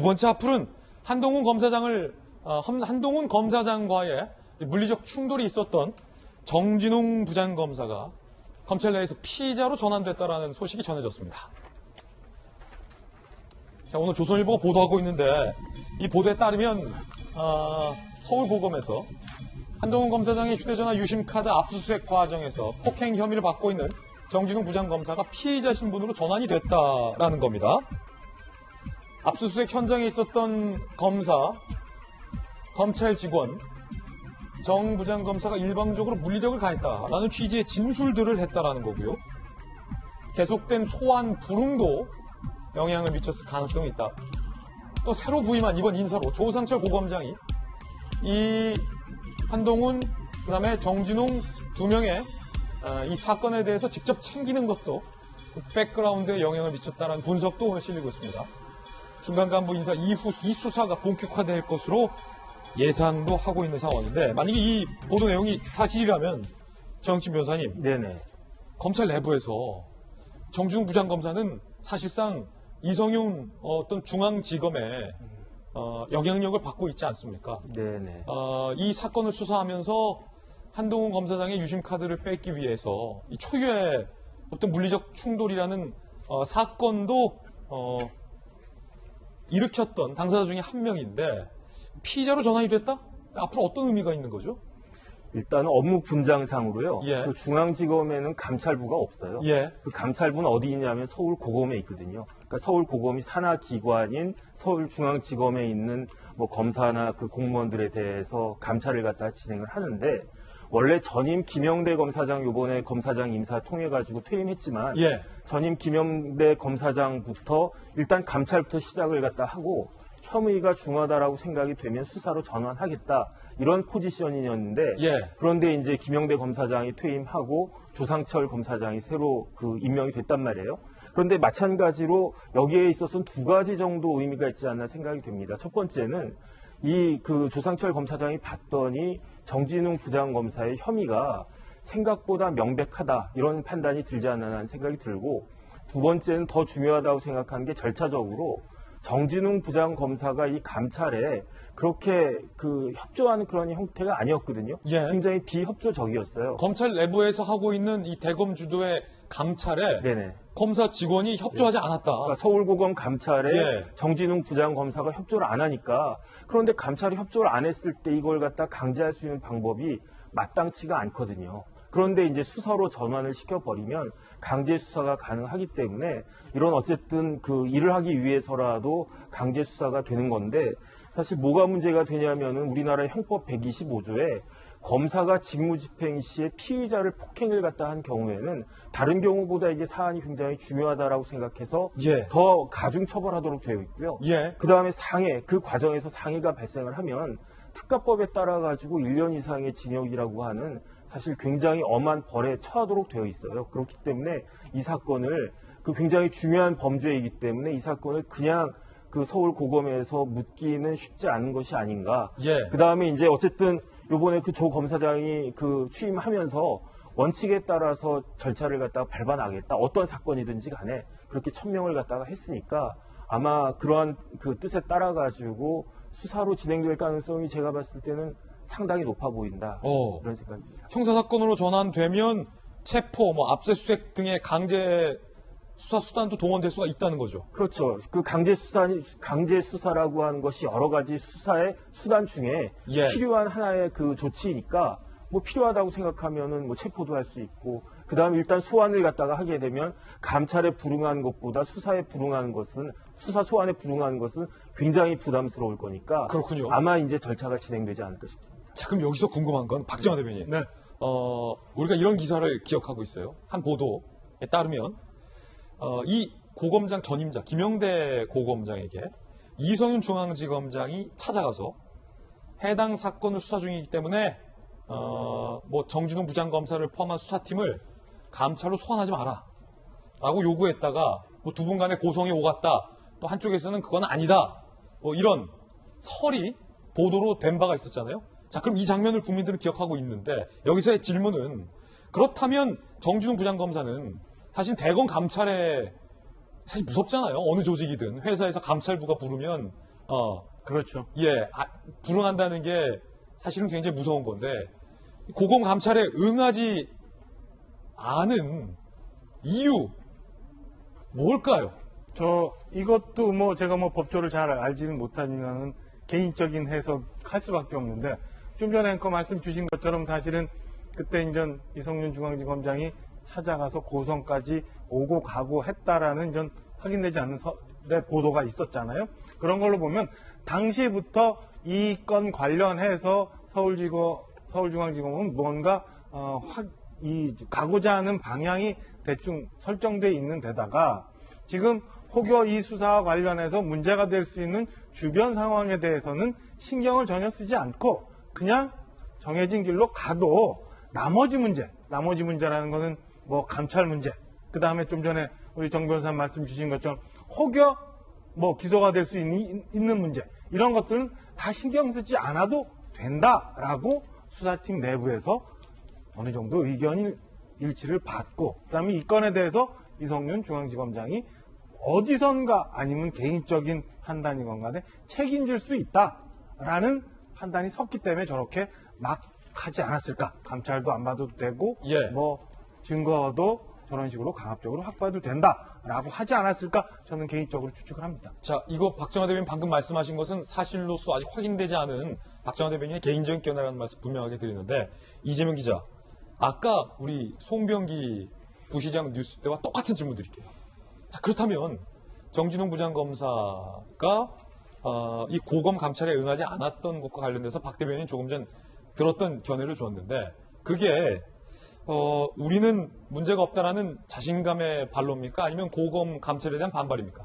두 번째 하풀은 한동훈 검사장을 어, 한- 한동훈 검사장과의 물리적 충돌이 있었던 정진웅 부장검사가 검찰 내에서 피의자로 전환됐다라는 소식이 전해졌습니다. 자, 오늘 조선일보가 보도하고 있는데 이 보도에 따르면 아, 서울고검에서 한동훈 검사장의 휴대전화 유심카드 압수수색 과정에서 폭행 혐의를 받고 있는 정진웅 부장검사가 피의자 신분으로 전환이 됐다라는 겁니다. 압수수색 현장에 있었던 검사, 검찰 직원, 정 부장검사가 일방적으로 물리력을 가했다라는 취지의 진술들을 했다라는 거고요. 계속된 소환 불응도 영향을 미쳤을 가능성이 있다. 또 새로 부임한 이번 인사로 조상철 고검장이 이 한동훈 그다음에 정진웅 두 명의 어, 이 사건에 대해서 직접 챙기는 것도 그 백그라운드에 영향을 미쳤다는 분석도 실리고 있습니다. 중간 간부 인사 이후 이 수사가 본격화될 것으로 예상도 하고 있는 상황인데 만약에 이 보도 내용이 사실이라면 정치 변호사님 네네. 검찰 내부에서 정준웅 부장검사는 사실상 이성윤 어떤 중앙지검의 어, 영향력을 받고 있지 않습니까? 네네. 어, 이 사건을 수사하면서 한동훈 검사장의 유심 카드를 뺏기 위해서 이 초유의 어떤 물리적 충돌이라는 어, 사건도 어, 일으켰던 당사자 중에 한 명인데 피의자로 전환이 됐다? 앞으로 어떤 의미가 있는 거죠? 일단 업무 분장상으로요. 예. 그 중앙지검에는 감찰부가 없어요. 예. 그 감찰부는 어디 있냐면 서울 고검에 있거든요. 그러니까 서울 고검이 산하 기관인 서울 중앙지검에 있는 뭐 검사나 그 공무원들에 대해서 감찰을 갖다 진행을 하는데 원래 전임 김영대 검사장 요번에 검사장 임사 통해 가지고 퇴임했지만 예. 전임 김영대 검사장부터 일단 감찰부터 시작을 갖다 하고 혐의가 중하다라고 생각이 되면 수사로 전환하겠다 이런 포지션이었는데 예. 그런데 이제 김영대 검사장이 퇴임하고 조상철 검사장이 새로 그 임명이 됐단 말이에요. 그런데 마찬가지로 여기에 있어서는 두 가지 정도 의미가 있지 않나 생각이 됩니다. 첫 번째는 이 그 조상철 검사장이 봤더니 정진웅 부장검사의 혐의가 생각보다 명백하다 이런 판단이 들지 않나 생각이 들고 두 번째는 더 중요하다고 생각하는 게 절차적으로 정진웅 부장 검사가 이 감찰에 그렇게 그 협조하는 그런 형태가 아니었거든요. 예. 굉장히 비협조적이었어요. 검찰 내부에서 하고 있는 이 대검 주도의 감찰에 네네. 검사 직원이 협조하지 않았다. 그러니까 서울고검 감찰에 예. 정진웅 부장 검사가 협조를 안 하니까 그런데 감찰이 협조를 안 했을 때 이걸 갖다 강제할 수 있는 방법이 마땅치가 않거든요. 그런데 이제 수사로 전환을 시켜버리면 강제 수사가 가능하기 때문에 이런 어쨌든 그 일을 하기 위해서라도 강제 수사가 되는 건데 사실 뭐가 문제가 되냐면은 우리나라 형법 125조에 검사가 직무집행 시에 피의자를 폭행을 갖다 한 경우에는 다른 경우보다 이게 사안이 굉장히 중요하다라고 생각해서 예. 더 가중 처벌하도록 되어 있고요. 예. 그 다음에 상해, 그 과정에서 상해가 발생을 하면 특가법에 따라 가지고 1년 이상의 징역이라고 하는 사실 굉장히 엄한 벌에 처하도록 되어 있어요. 그렇기 때문에 이 사건을 그 굉장히 중요한 범죄이기 때문에 이 사건을 그냥 그 서울 고검에서 묻기는 쉽지 않은 것이 아닌가. 예. 그 다음에 이제 어쨌든 요번에 그 조 검사장이 그 취임하면서 원칙에 따라서 절차를 갖다가 밟아나겠다. 어떤 사건이든지 간에 그렇게 천명을 갖다가 했으니까 아마 그러한 그 뜻에 따라 가지고 수사로 진행될 가능성이 제가 봤을 때는 상당히 높아 보인다. 어. 이런 생각입니다. 형사 사건으로 전환되면 체포, 뭐 압수수색 등의 강제 수사 수단도 동원될 수가 있다는 거죠. 그렇죠. 그 강제 수사, 강제 수사라고 하는 것이 여러 가지 수사의 수단 중에 예. 필요한 하나의 그 조치니까 뭐 필요하다고 생각하면은 뭐 체포도 할 수 있고 그 다음에 일단 소환을 갖다가 하게 되면 감찰에 불응하는 것보다 수사에 불응하는 것은 수사 소환에 불응하는 것은 굉장히 부담스러울 거니까 그렇군요. 아마 이제 절차가 진행되지 않을까 싶습니다. 자, 그럼 여기서 궁금한 건 박정화 대변인. 네. 어, 우리가 이런 기사를 기억하고 있어요. 한 보도에 따르면 어, 이 고검장 전임자 김영대 고검장에게 이성윤 중앙지검장이 찾아가서 해당 사건을 수사 중이기 때문에 어, 뭐 정진웅 부장검사를 포함한 수사팀을 감찰로 소환하지 마라. 라고 요구했다가 뭐 두 분 간에 고성이 오갔다. 또 한쪽에서는 그건 아니다. 뭐 이런 설이 보도로 된 바가 있었잖아요. 자, 그럼 이 장면을 국민들은 기억하고 있는데 여기서의 질문은 그렇다면 정진웅 부장검사는 사실 대검 감찰에 사실 무섭잖아요. 어느 조직이든 회사에서 감찰부가 부르면 어, 그렇죠. 예, 아, 불응한다는 게 사실은 굉장히 무서운 건데 고검 감찰에 응하지 않은 이유 뭘까요? 저 이것도 뭐 제가 뭐 법조를 잘 알지는 못하지만은 개인적인 해석할 수밖에 없는데 좀 전에 앵커 말씀 주신 것처럼 사실은 그때 이제 이성윤 중앙지검장이 찾아가서 고성까지 오고 가고 했다라는 전 확인되지 않는 서, 네, 보도가 있었잖아요. 그런 걸로 보면 당시부터 이 건 관련해서 서울지검 서울중앙지검은 뭔가 어, 확, 이 가고자 하는 방향이 대충 설정돼 있는 데다가 지금 혹여 이 수사와 관련해서 문제가 될 수 있는 주변 상황에 대해서는 신경을 전혀 쓰지 않고 그냥 정해진 길로 가도 나머지 문제, 나머지 문제라는 거는 뭐 감찰 문제, 그 다음에 좀 전에 우리 정 변호사 말씀 주신 것처럼 혹여 뭐 기소가 될수 있는 문제 이런 것들은 다 신경 쓰지 않아도 된다라고 수사팀 내부에서 어느 정도 의견 일치를 받고 그다음에 이 건에 대해서 이성윤 중앙지검장이 어디선가 아니면 개인적인 판단이건 간에 책임질 수 있다라는 판단이 섰기 때문에 저렇게 막 하지 않았을까 감찰도 안 받아도 되고 예. 뭐 증거도 저런 식으로 강압적으로 확보해도 된다라고 하지 않았을까 저는 개인적으로 추측을 합니다. 자, 이거 박정화 대변인 방금 말씀하신 것은 사실로서 아직 확인되지 않은 박정화 대변인의 개인적인 견해라는 말씀 분명하게 드리는데 이재명 기자, 아까 우리 송병기 부시장 뉴스 때와 똑같은 질문 드릴게요. 자, 그렇다면 정진웅 부장검사가 어, 이 고검 감찰에 응하지 않았던 것과 관련돼서 박 대변인 조금 전 들었던 견해를 주었는데 그게 어, 우리는 문제가 없다라는 자신감의 발로입니까? 아니면 고검 감찰에 대한 반발입니까?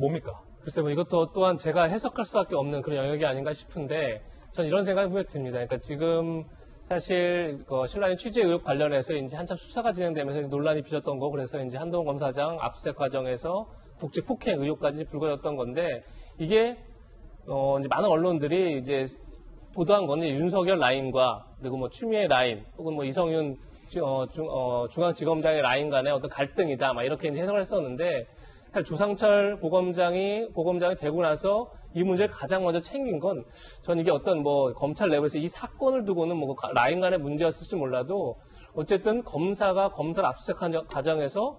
뭡니까? 글쎄 뭐 이것도 또한 제가 해석할 수밖에 없는 그런 영역이 아닌가 싶은데 전 이런 생각이 분명 듭니다. 그러니까 지금 사실 그 신라인 취재 의혹 관련해서 이제 한참 수사가 진행되면서 논란이 빚었던 거 그래서 이제 한동훈 검사장 압수수색 과정에서 독직 폭행 의혹까지 불거졌던 건데 이게 어 이제 많은 언론들이 이제 보도한 거는 윤석열 라인과 그리고 뭐 추미애 라인 혹은 뭐 이성윤 지- 어, 중, 어, 중앙지검장의 라인 간의 어떤 갈등이다 막 이렇게 이제 해석을 했었는데 사실 조상철 고검장이 고검장이 되고 나서 이 문제를 가장 먼저 챙긴 건 전 이게 어떤 뭐 검찰 내부에서 이 사건을 두고는 뭐 가- 라인 간의 문제였을지 몰라도 어쨌든 검사가 검사를 압수수색한 과정에서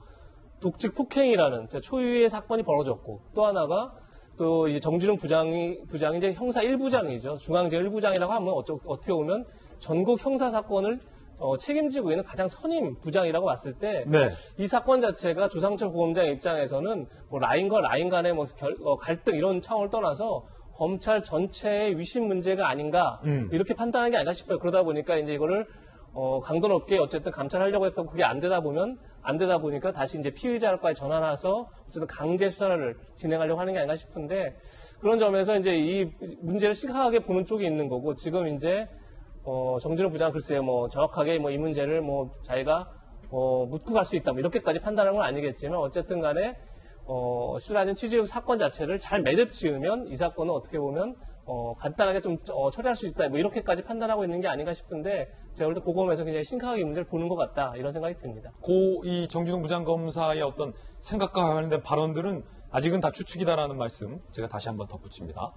독직 폭행이라는 제 초유의 사건이 벌어졌고 또 하나가 또 이제 정진웅 부장이 부장이 이제 형사 1부장이죠. 중앙제 1부장이라고 하면 어쩌, 어떻게 보면 전국 형사 사건을 어, 책임지고 있는 가장 선임 부장이라고 봤을 때 이 네. 사건 자체가 조상철 고검장 입장에서는 뭐 라인과 라인 간의 뭐 결- 어, 갈등 이런 차원을 떠나서 검찰 전체의 위신 문제가 아닌가 음. 이렇게 판단하는 게 아닌가 싶어요. 그러다 보니까 이제 이거를 어, 강도 높게 어쨌든 감찰하려고 했던 그게 안 되다 보면 안 되다 보니까 다시 이제 피의자과에 전환해서 어쨌든 강제 수사를 진행하려고 하는 게 아닌가 싶은데 그런 점에서 이제 이 문제를 심각하게 보는 쪽이 있는 거고 지금 이제 어, 정진호 부장 글쎄요 뭐 정확하게 뭐 이 문제를 뭐 자기가 어, 묻고 갈 수 있다 뭐 이렇게까지 판단하는 건 아니겠지만 어쨌든 간에 어, 신라진 취재육 사건 자체를 잘 매듭 지으면 이 사건은 어떻게 보면 어, 간단하게 좀 어, 처리할 수 있다 뭐 이렇게까지 판단하고 있는 게 아닌가 싶은데 제가 볼 때 고검에서 굉장히 심각하게 이 문제를 보는 것 같다 이런 생각이 듭니다. 고 이 정진웅 부장검사의 어떤 생각과 관련된 발언들은 아직은 다 추측이다라는 말씀 제가 다시 한번 덧붙입니다.